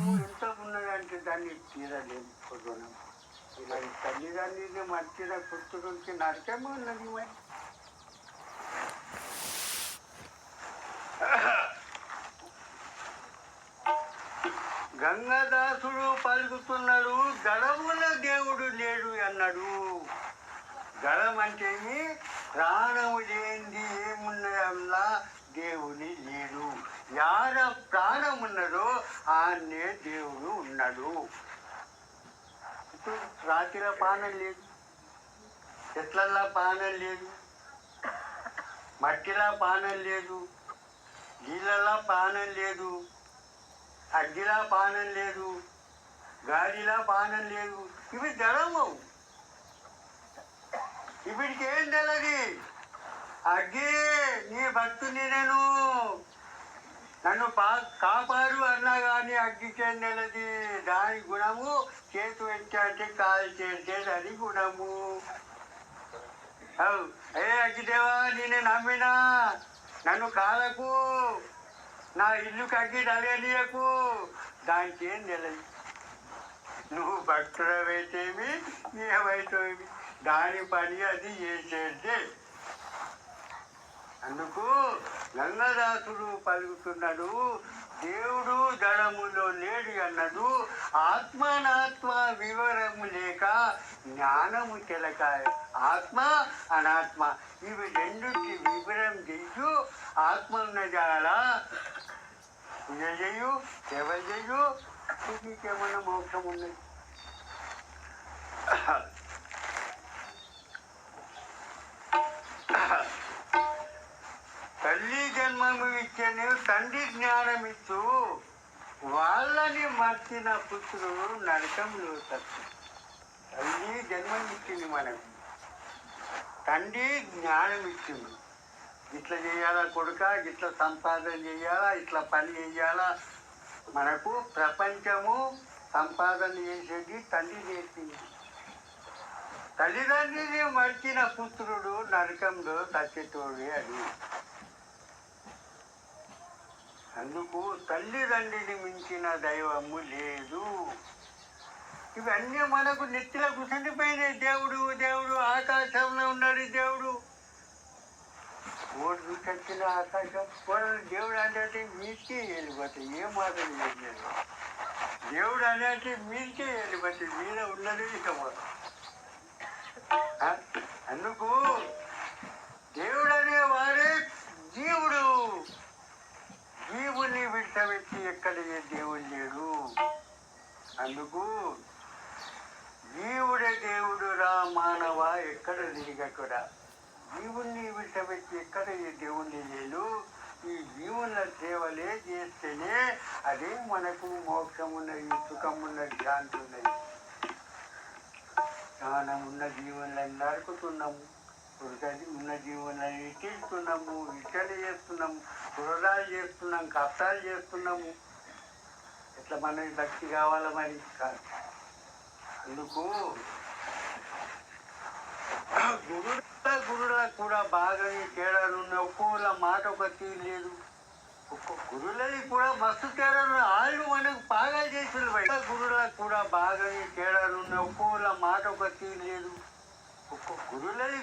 ఎంత ఉన్నదంటే దాన్ని తీరలేము పొద్దున. మరి తల్లిదండ్రులు మర్చిన పుత్రుడికి నరకమే ఉన్నది మరి. గంగదాసుడు పలుకుతున్నాడు గడముల దేవుడు లేడు అన్నాడు. గడం అంటే ప్రాణము లేనిది ఏమున్నదల్లా దేవుని లేడు. యార ప్రాణం ఉన్నదో ఆనే దేవుడు ఉన్నాడు. ఇప్పుడు రాత్రిలో పానం లేదు. చెట్లల్లో పానం లేదు. మట్టిలో పానం లేదు. నీళ్ళల్లో పానం లేదు. అగ్గిలా పానం లేదు. గాలిలా పానం లేదు. ఇవి జడము ఇవిడికి ఏం తెలది? అగ్గి నీ భక్తుని నేను నన్ను పా కాపాడు అన్నా కానీ అగ్గికేం నెలది. దాని గుణము చేతు పెట్టంటే కాలు చేస్తే అది గుణము. ఏ అగ్గిదేవా నేను నమ్మినా? నన్ను కాలకు. నా ఇల్లు కగ్గి డలేనియకు దానికి ఏం నిలది. నువ్వు భక్తుడవైతేమి ఏమైతేమి దాని పని అది చేసేదే. అందుకు గంగదాసుడు పలుకుతున్నాడు దేవుడు దళములో లేడు అన్నడు ఆత్మనాత్మ వివరము లేక జ్ఞానము తెలక ఆత్మ అనాత్మ. ఇవి రెండుకి వివరం చెయ్యు ఆత్మ ఉన్నదాలా పూజ చెయ్యు సేవ చెయ్యు మోక్షం ఉన్నది జ్ఞానం వాళ్ళని మర్చిన పుత్రుడు నరకంలో తప్పు తల్లి జన్మనిచ్చింది మనకు. తండ్రి జ్ఞానం ఇచ్చింది ఇట్లా చేయాలా కొడుక ఇట్లా సంపాదన చేయాలా ఇట్లా పని చేయాలా? మనకు ప్రపంచము సంపాదన చేసేది తండ్రి చేసింది. తల్లిదండ్రిని మర్చిన పుత్రుడు నరకంలో తచ్చేటోడే అని. అందుకు తల్లిదండ్రిని మించిన దైవము లేదు. ఇవన్నీ మనకు నెత్తిలో కూర్చుండిపోయినాయి దేవుడు దేవుడు ఆకాశంలో ఉన్నాడు దేవుడు. ఓటు చూసొచ్చిన ఆకాశం వాళ్ళు దేవుడు అంటే మీకే వెళ్ళిపోతాయి ఏ మాటలు లేదు దేవుడు అనేది మీకే వెళ్ళిపోతాయి మీద ఉన్నది ఇక అందుకు దేవుడు అనే వారే జీవుడు. జీవుని విడిచిపెట్టి ఎక్కడ ఏ దేవుడు లేడు. అందుకు జీవుడే దేవుడు రా మానవ ఎక్కడ తిరిగకురా జీవుణ్ణి విడిచిపెట్టి ఎక్కడ ఏ దేవుణ్ణి లేడు. ఈ జీవుల సేవలే చేస్తేనే అదే మనకు మోక్షం ఉన్నది సుఖం ఉన్నది శాంతి ఉన్నది జ్ఞానం ఉన్న జీవులను నరుకుతున్నాము వృద్ధి ఉన్న జీవనాన్ని తీస్తున్నాము ఇచ్చలు చేస్తున్నాము వృధాలు చేస్తున్నాం కష్టాలు చేస్తున్నాము. ఇట్లా మనకి భక్తి కావాలా మరి? కాదు అందుకు గురుడ గురుడ కూడా బాగా తేడాలు ఉన్నాయి. ఒక్కోళ్ళ మాట ఒక తీరు లేదు. ఒక్కొక్క గురువులది కూడా మస్తు తేడాలు వాళ్ళు మనకు బాగా చేసిన గురువుల కూడా బాగా తేడాలు ఉన్నాయి. ఒక్కోళ్ళ మాట ఒక తీరు లేదు. ఒక్కో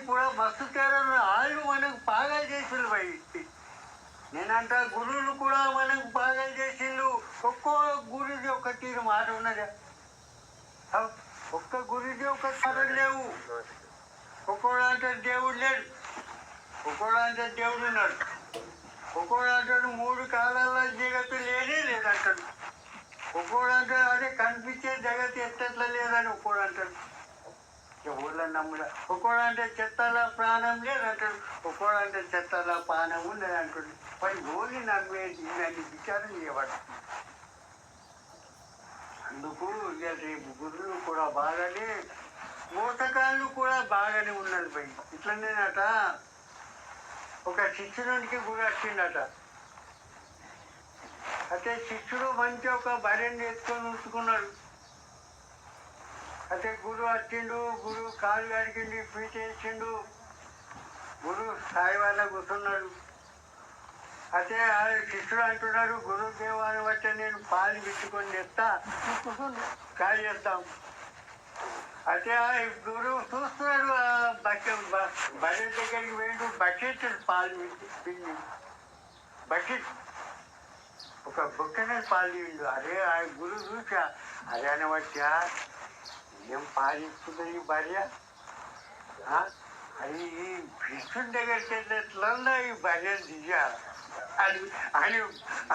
కూడా మస్తు తేడాలు ఆయన వాళ్ళు మనకు బాగా బయటి నేనంట గురువులు కూడా మనకు బాగా చేసిండు. ఒక్కో గురుది ఒక తీరు మాట ఉన్నదా. ఒక్క గురుది ఒక తరం లేవు. ఒక్కోడు అంటే దేవుడు లేడు. ఒక్కోడు అంటే దేవుడు ఉన్నాడు. ఒక్కోడు అంటాడు మూడు కాలాల్లో జగత్తు లేనే లేదంటాడు. ఒక్కోడు అంటాడు అదే కనిపించే జగత్తు ఎట్టట్లా లేదని ఒక్కోడు అంటాడు. ఊళ్ళో నమ్ముడు. ఒక్కోడు అంటే చెత్తల ప్రాణం లేదంటాడు ఒక్కోడు అంటే చెత్తల ప్రాణం ఉండదు అంటాడు. మరి ఓన్లీ నమ్మేది ఇవన్నీ విచారం చేయబడు అందుకు రేపు గురువులు కూడా బాగానే మోసకాళ్ళు కూడా బాగానే ఉన్నది పోయి ఇట్లనేనట. ఒక శిష్యునికి గురి వచ్చిండట అయితే శిష్యుడు మంచి ఒక భార్యను ఎత్తుకొని ఉంచుకున్నాడు అయితే గురువు వచ్చిండు గురువు కాలు కడిగిండు పీట వేసిండు. గురువు సాయి వల్ల కూర్చున్నాడు. అయితే ఆ శిష్యుడు అంటున్నారు గురుదేవాన్ని బట్టి నేను పాలు పెట్టుకొని తెస్తా కాల్ చేస్తాం. అయితే ఆ గురువు చూస్తున్నాడు ఆ బకెట్ బకెట్ దగ్గరికి వేడు బకెట్ పాలు పిండి- పిండి బకెట్ ఒక బుక్కనే పాలు ఇల్లు అరే ఆ గురువు చూసా అదే అనవచ్చా ఏం పాలిస్తుంది ఈ భార్య ఆ? అది ఈ కృష్ణుడి దగ్గరికి వెళ్ళేట్లన్నా ఈ భార్యను దిశ అని అని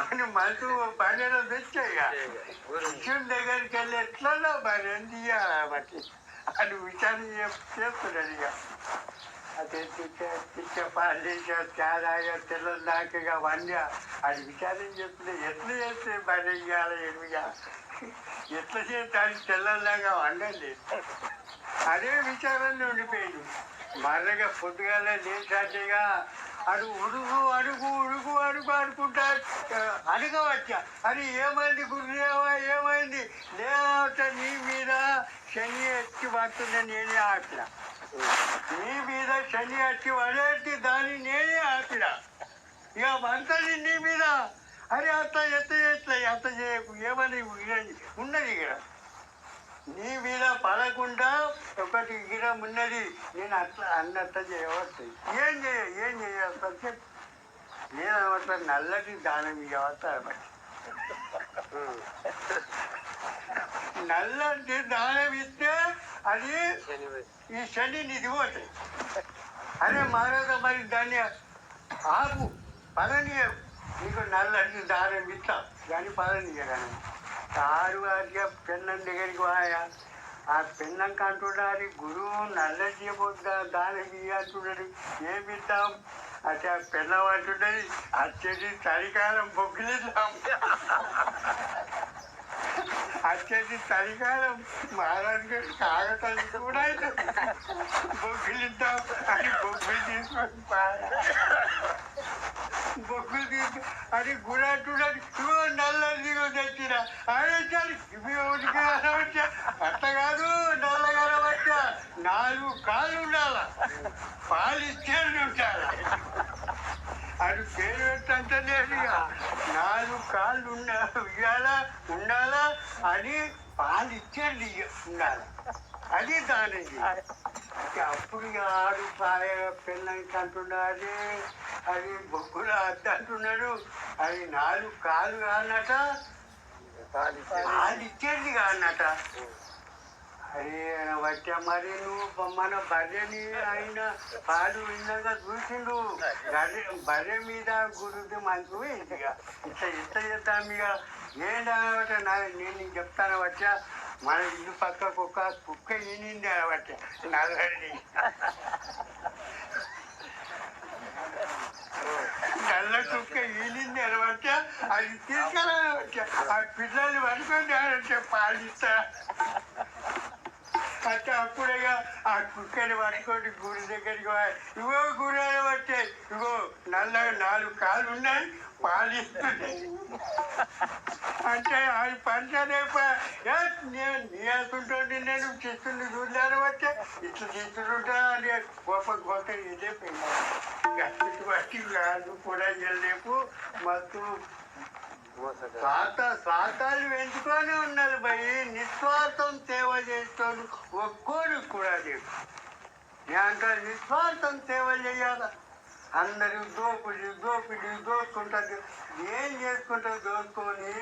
అని మనసు భార్యలో తెచ్చాయి కృష్ణుడి దగ్గరికి వెళ్ళి ఎట్లన్నా భార్యను తీయాలి అని విచారణ చేప్- చేస్తున్నాడు ఇక అదే తిట్ట తిట్ట పాలు చేసా తేడాగా తెల్లని దాకా వండా అది విచారం చేస్తుంటే ఎట్లా చేస్తే భార్య ఇవ్వాలి ఎనిమిగా ఎట్లా చేస్తే తెల్లలాగా వండండి? అదే విచారంలో ఉండిపోయింది. మర్రగా పొద్దుగాలే లేచాటిగా అడుగు ఉడుగు అడుగు ఉడుగు అడుగు అనుకుంటా ఆ, అడగవచ్చా? అది ఏమైంది గురుదేవా? ఏమైంది? లేవట నీ మీద శని ఎత్తి పడుతుందని నేనే ఆపిన. నీ మీద శని ఎత్తి పడేటి దాన్ని నేనే ఆపిన. ఇక వంటది నీ మీద అరే అత్త ఎత్త ఎట్ల అత్త చేయకు ఏమని ఉన్నది ఇక్కడ నీ మీద పడకుండా ఒకటి గిరం ఉన్నది నేను అట్లా అన్నట్ట చేయవచ్చు ఏం చేయ ఏం చేయవచ్చు చెప్పు నేను అనవట్ల నల్లటి దానం ఇవ్వతా నల్లటి దానం ఇస్తే అది ఈ శని నిధి పోతాయి అరే మహారాజా మరి దాన్ని ఆపు పదనీయ నీకు నల్లటి దారం ఇస్తా. కానీ పదనీయగానే కారు వారికి పెన్నం దగ్గరికి వాయా. ఆ పెన్నం కంటున్నాడు గురువు నల్లటి పోతా దానం ఇవ్వాల్టున్నాడు ఏమి ఇద్దాం అంటే ఆ పెన్నం అంటున్నది అచ్చటి చలికాలం బొగ్గులిద్దాం అచ్చటి చలికాలం మహారాజు కాగతాలు కూడా బొగ్గులిద్దాం అని బొగ్గులు తీసుకొని పారా బొగ్గులు తీసు అది గురాటున్నాడు ఇవో నల్లది దిగో తెచ్చిన అరే చాలు ఇవి ఒకటికి వచ్చా అట్ట కాదు నల్లగానే వచ్చా నాలుగు కాళ్ళు ఉండాల? పాలు ఇచ్చేది ఉండాల అది పేరు పెట్టంటే ఇక నాలుగు కాళ్ళు ఉండాలి? ఉండాలా అని పాలు ఇచ్చేది ఉండాలి? అది దాని అప్పుడు ఆడు పాయ పిల్లలకి అంటున్నాడు అది బొగ్గులు అంటున్నాడు అది నాలుగు కాలు కానట పాలు ఇచ్చేది కానట అరే వచ్చా మరి నువ్వు మన బర్రెని ఆయన పాలు విన్నాక చూసిండు. బర్రె బర్రె మీద గురుది మంచి ఇట్లా ఇట్లా చేద్దాం ఇక. ఏంటంటే నేను చెప్తాను వచ్చా మన ఇల్లు పక్కకు ఒక కుక్క ఈనింది అనబట్ట నల్లడి నల్ల కుక్క ఈనింది అనమాట. అది తీసుకెళ్ళాలవచ్చ ఆ పిల్లల్ని పడుకొని పాలిస్తా. అంటే అప్పుడేగా ఆ కుక్కని పట్టుకొని గుడి దగ్గరికి ఇగో గుడి పట్టే ఇగో నల్ల నాలుగు కాళ్ళు ఉన్నాయి పాలిస్తుంది అంటే అది పంచనే నేను నేను చేస్తుంది చూడలేను వచ్చే ఇట్లా చేస్తుంటా అని గొప్ప గొప్ప ఇదే గట్టి కాదు కూడా వెళ్ళలేపు మత్తు స్వార్థ స్వార్థాలు పెంచుకొని ఉన్నది భయ్ నిస్వార్థం సేవ చేస్తాను ఒక్కోడు కూడా లేదు నేను నిస్వార్థం సేవ చేయాల? అందరూ దోపిడి దోపిడి దోసుకుంటారు ఏం చేసుకుంటారు దోసుకొని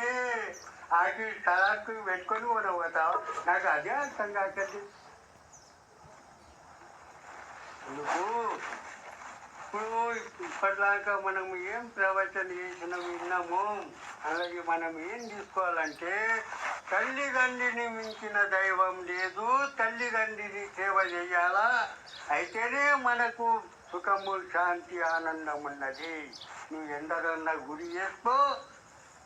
అటు తలాకు పెట్టుకొని కూడా పోతావు నాకు అదే అర్థం కాకండి నువ్వు ఇప్పుడు ఇప్పటిదాకా మనం ఏం ప్రవచన చేసినాం విన్నాము? అలాగే మనం ఏం తీసుకోవాలంటే తల్లిదండ్రిని మించిన దైవం లేదు తల్లిదండ్రిని సేవ చేయాలా? అయితేనే మనకు సుఖము శాంతి ఆనందం ఉన్నది. నువ్వు ఎందరన్నా గురి చేసుకో.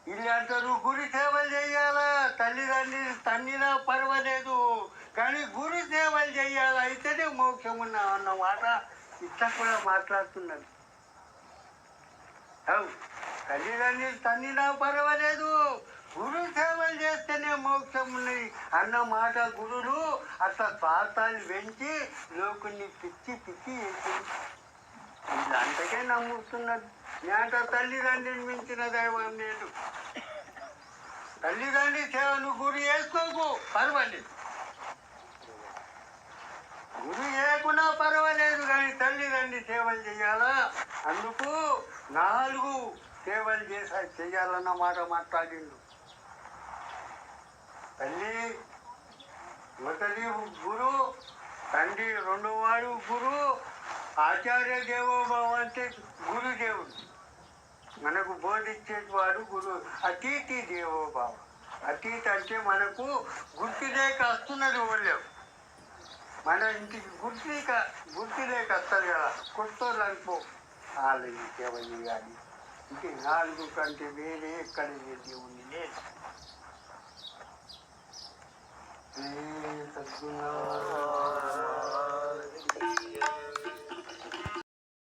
ఇల్లంటారు గురి సేవలు చేయాలా? తల్లిదండ్రి తన్నినా పర్వాలేదు కానీ గురి సేవలు చేయాలా? అయితేనే మోక్షం ఉన్న అన్నమాట. ఇట్లా కూడా మాట్లాడుతున్నాడు అవు తల్లిదండ్రులు తన్నినా పర్వాలేదు. గురు సేవలు చేస్తేనే మోక్షం ఉన్నది అన్న మాట గురుడు అట్లా స్వార్థాలు పెంచి లోకుని పిచ్చి పిచ్చి చేసి అంతకే నమ్ముతున్నారు నేట తల్లిదండ్రిని మించిన దైవం లేదు. తల్లిదండ్రి సేవను గురి చేసుకోకు పర్వాలేదు. గురి చేయకున్నా పర్వాలేదు కానీ తల్లిదండ్రి సేవలు చేయాలా? అందుకు నాలుగు సేవలు చేసా చేయాలన్న మాట మాట్లాడిండు. తల్లి మొదటి గురు తండ్రి రెండో వాడు గురు ఆచార్య దేవోభవ అంటే గురుదేవుడు మనకు బోధించేవాడు గురు అతీతి దేవోభావ అతీతి అంటే మనకు గుర్తుదే కాస్తున్నది వస్తున్నది మన ఇంటికి గుర్తు లేక లేక వస్తుంది కదా. కొత్తోళ్ళు అనుకో వాళ్ళు ఇంకేవన్నీ కానీ ఇంక నాలుగు కంటే వేరే ఎక్కడ దేవుణ్ణి లేదు. సద్గుణ